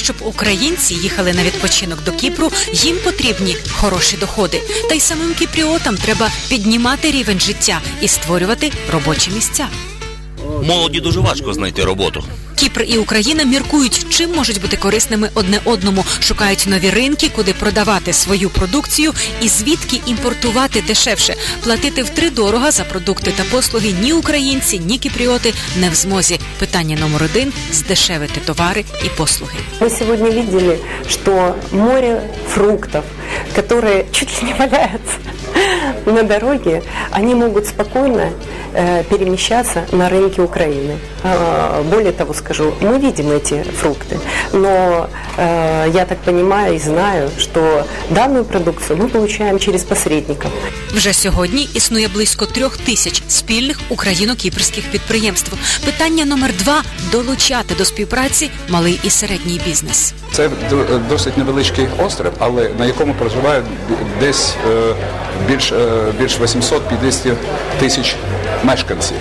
щоб українці їхали на відпочинок до Кіпру, їм потрібні хороші доходи. Та й самим кіпріотам треба піднімати рівень життя і створювати робочі місця. Молоді дуже важко знайти роботу. Кіпр і Україна міркують, чим можуть бути корисними одне одному, шукають нові ринки, куди продавати свою продукцію і звідки імпортувати дешевше. Платити втридорога за продукти та послуги ні українці, ні кіпріоти не в змозі. Питання номер один здешевити товари і послуги. Мы сегодня видели, что море фруктов, которые чуть ли не валяются на дороге, они могут спокойно э, перемещаться на рынке Украины. А, более того скажу, мы видим эти фрукты, но я так понимаю и знаю, что данную продукцию мы получаем через посредников. Вже сьогодні існує близько трьох тисяч спільних україно-кіпрських підприємств. Питання номер два долучати до співпраці малий і середній бізнес. Це досить невеличкий острів, але на якому проживає десь е, більш, е, більш 850 тисяч мешканців.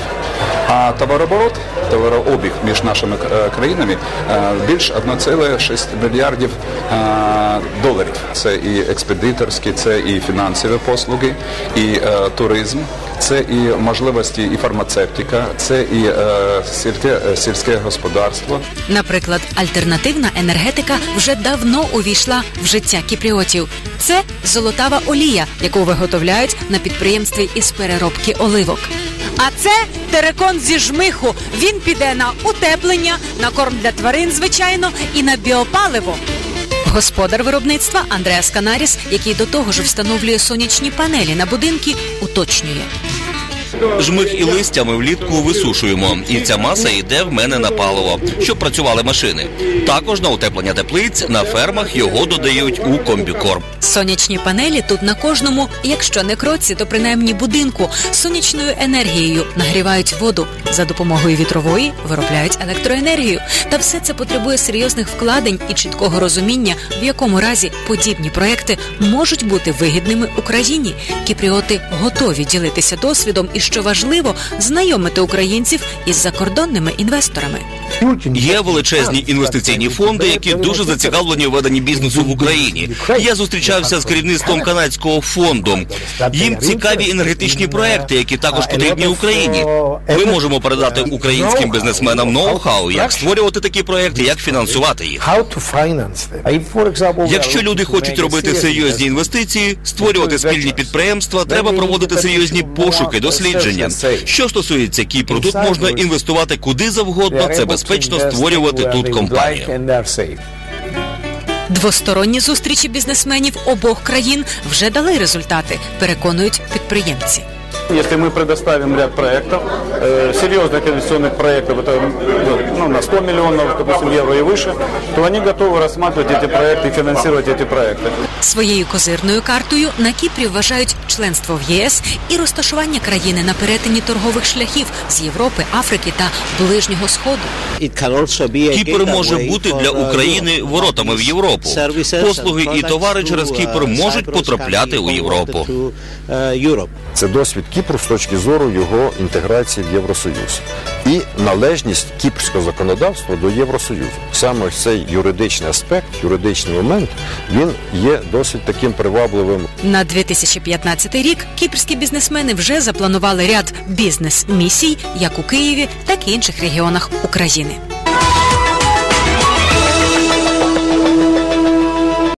А товарооборот, товарообіг між нашими е, країнами е, більш 1,6 мільярдів е, доларів. Це і експедиторські, це і фінансові послуги, і туризм, це і можливості, і фармацевтика, це і сільське, сільське господарство. Наприклад, альтернативна енергетика вже давно увійшла в життя кіпріотів. Це золотава олія, яку виготовляють на підприємстві із переробки оливок. А це терекон зі жмиху. Він піде на утеплення, на корм для тварин, звичайно, і на біопаливо. Господар виробництва Андреас Канаріс, який до того ж встановлює сонячні панелі на будинки, уточнює. Жмих і листя ми влітку висушуємо, і ця маса йде в мене на паливо, щоб працювали машини. Також на утеплення теплиць на фермах його додають у комбікорм. Сонячні панелі тут на кожному, якщо не кроці, то принаймні будинку сонячною енергією нагрівають воду. За допомогою вітрової виробляють електроенергію. Та все це потребує серйозних вкладень і чіткого розуміння, в якому разі подібні проекти можуть бути вигідними Україні. Кіпріоти готові ділитися досвідом і, що важливо, знайомити українців із закордонними інвесторами. Є величезні інвестиційні фонди, які дуже зацікавлені у веденні бізнесу в Україні. Я зустрічався з керівництвом канадського фонду. Їм цікаві енергетичні проекти, які також потрібні Україні. Ми можемо передати українським бізнесменам ноу-хау, як створювати такі проекти, як фінансувати їх. Якщо люди хочуть робити серйозні інвестиції, створювати спільні підприємства, треба проводити серйозні пошуки, дослідження. Що стосується Кіпру, тут можна інвестувати куди завгодно. Це безпечно створювати тут компанію. Двосторонні зустрічі бізнесменів обох країн вже дали результати, переконують підприємці. Если мы предоставим ряд проектов, э, серьезных инвестиционных проектов, это ну, на 100 миллионов, допустим, евро и выше, то они готовы рассматривать эти проекты и финансировать эти проекты. Своєю козирною картою на Кіпрі вважають членство в ЄС і розташування країни на перетині торгових шляхів з Європи, Африки та Ближнього Сходу. Кіпр може бути для України воротами в Європу. Послуги і товари через Кіпр можуть потрапляти у Європу. Це досвід Кіпру з точки зору його інтеграції в Євросоюз і належність кіпрського законодавства до Євросоюзу. Саме цей юридичний аспект, юридичний момент, він є досить таким привабливим На 2015 рік кіпрські бізнесмени вже запланували ряд бізнес-місій як у Києві, так і інших регіонах України.